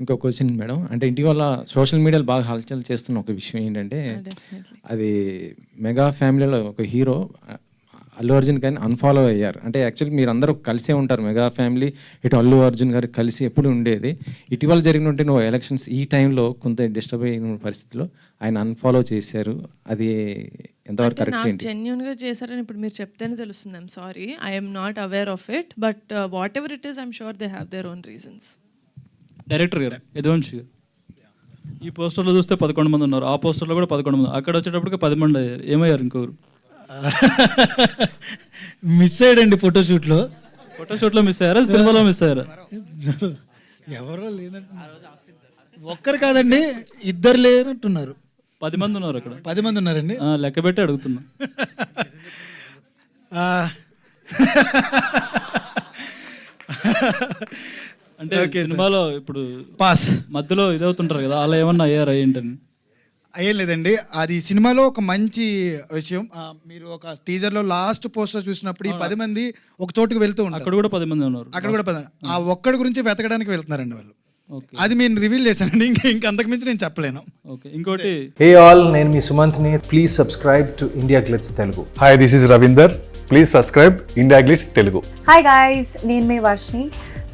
ఇంకో question madam. అంటే ఇటీవల సోషల్ మీడియాలో బాగా హల్చల్ చేస్తున్న ఒక విషయం ఏంటంటే అది మెగా ఫ్యామిలీలో ఒక హీరో అల్లు అర్జున్ కానీ అన్ఫాలో అయ్యారు. అంటే యాక్చువల్లీ మీరు అందరూ కలిసే ఉంటారు మెగా ఫ్యామిలీ. ఇటు అల్లు అర్జున్ గారు కలిసి ఎప్పుడు ఉండేది. ఇటీవల జరిగినట్టు నువ్వు ఎలక్షన్స్ ఈ టైంలో కొంత డిస్టర్బ్ అయిన పరిస్థితిలో ఆయన అన్ఫాలో చేశారు. అది ఎంతవరకు కరెక్ట్ నాకు ఏంటి? జెన్యున్గా చేశారని ఇప్పుడు మీరు చెప్తేనే తెలుస్తుంది. I'm sorry I'm not aware of it but whatever it is I'm sure they have their own reasons director గారు యదువంశి గారు. ఈ పోస్టర్లో చూస్తే పదకొండు మంది ఉన్నారు. ఆ పోస్టర్లో కూడా పదకొండు మంది. అక్కడ వచ్చేటప్పటికి పది మంది అయ్యారు ఏమయ్యారు ఇంకొకరు? మిస్ అయ్యాడండి ఫోటోషూట్లో. ఫోటోషూట్లో మిస్ అయ్యారా? సినిమాలో మిస్ అయ్యారా? ఎవరో లేనట్టు. ఒక్కరు కాదండి ఇద్దరు లేనట్టున్నారు. పది మంది ఉన్నారు అక్కడ. పది మంది ఉన్నారండి. లెక్క పెట్టి అడుగుతున్నా. ఆ, అంటే సినిమాలో ఇప్పుడు పాస్ మధ్యలో ఇదవుతుంటారు కదా అలా ఏమన్నా అయ్యారా ఏంటని? అయ్యేం లేదండి. అది సినిమాలో ఒక మంచి విషయం. మీరు ఒక టీజర్లో లాస్ట్ పోస్టర్ చూసినప్పుడు ఈ పది మంది ఒక చోటుకు వెళ్తూ ఉంటారు. అక్కడ కూడా పది మంది ఉన్నారు. అక్కడ కూడా పది ఆ ఒక్కడి గురించి వెతకడానికి వెళ్తున్నారండి వాళ్ళు. ఓకే. అది నేను రివీల్ చేశానండి. ఇంకా ఇంకా అంతకుమించి నేను చెప్పలేను. ఓకే. ఇంకోటి? హే ఆల్ నేను మీ సుమంత్ని. Please subscribe to India Glitz Telugu hi this is Ravinder please subscribe India Glitz Telugu hi guys నేను మీ Varshini